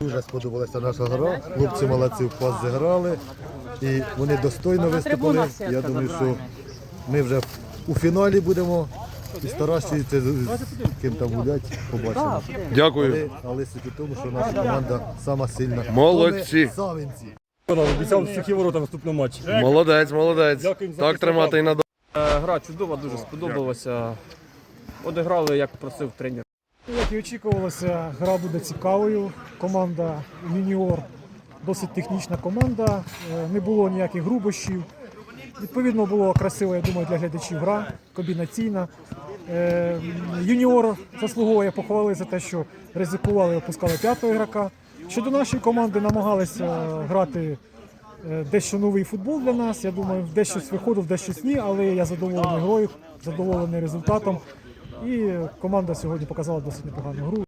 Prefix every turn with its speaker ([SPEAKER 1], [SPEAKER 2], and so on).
[SPEAKER 1] Дуже сподобалася наша гра. Хлопці молодці в пас зіграли. І вони достойно виступили. Я думаю, що ми вже у фіналі будемо і старатися з ким там гулять, побачимо.
[SPEAKER 2] Дякую.
[SPEAKER 1] Але, але суть у тому, що наша команда сама сильна.
[SPEAKER 2] Молодці.
[SPEAKER 1] Савинці.
[SPEAKER 3] Обіцяв сухі ворота в наступному матчі.
[SPEAKER 2] Молодець, молодець.
[SPEAKER 3] За
[SPEAKER 2] Так тримати і надо.
[SPEAKER 4] Е, Гра чудова, дуже сподобалася. Одіграли, як просив тренер.
[SPEAKER 5] Як і очікувалося, гра буде цікавою. Команда юніор досить технічна команда, е, не було ніяких грубощів. Відповідно, було красива, я думаю, для глядачів гра, комбінаційна. Е, Юніор заслуговує похвали за те, що ризикували і опускали п'ятого ігрока. Щодо нашої команди намагалися грати е, дещо новий футбол для нас. Я думаю, дещо виходив, дещо ні, але я задоволений грою, задоволений результатом. І команда сьогодні показала досить непогану гру.